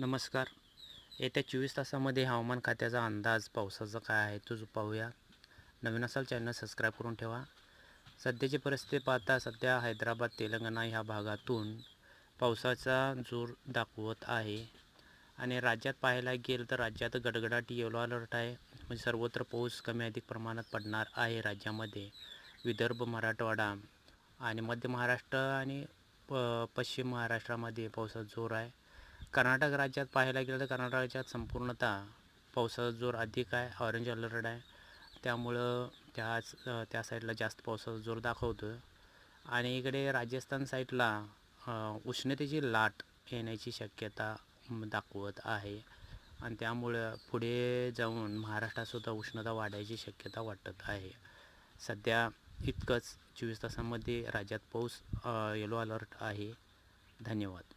नमस्कार. येत्या चोवीस तासामध्ये हवामान खात्याचा अंदाज पावसाचा काय आहे तो पाहूया. नवीन असाल चॅनल सबस्क्राईब करून ठेवा. सध्याची परिस्थिती पाहता सध्या हैदराबाद तेलंगणा ह्या भागातून पावसाचा जोर दाखवत आहे. आणि राज्यात पाहायला गेलं तर राज्यात गडगडाटी येलो अलर्ट आहे. म्हणजे सर्वत्र पाऊस कमी अधिक प्रमाणात पडणार आहे राज्यामध्ये. विदर्भ मराठवाडा आणि मध्य महाराष्ट्र आणि प पश्चिम महाराष्ट्रामध्ये पावसाचा जोर आहे. कर्नाटक राज्यात पाहायला गेलं तर कर्नाटक राज्यात संपूर्णतः पावसाचा जोर अधिक आहे. ऑरेंज अलर्ट आहे. त्यामुळं त्याच त्या साईडला जास्त पावसाचा जोर दाखवतो आणि इकडे राजस्थान साईडला उष्णतेची लाट येण्याची शक्यता दाखवत आहे. आणि त्यामुळं पुढे जाऊन महाराष्ट्रातसुद्धा उष्णता वाढायची शक्यता वाटत आहे. सध्या इतकंच. चोवीस तासामध्ये राज्यात पाऊस येलो अलर्ट आहे. धन्यवाद.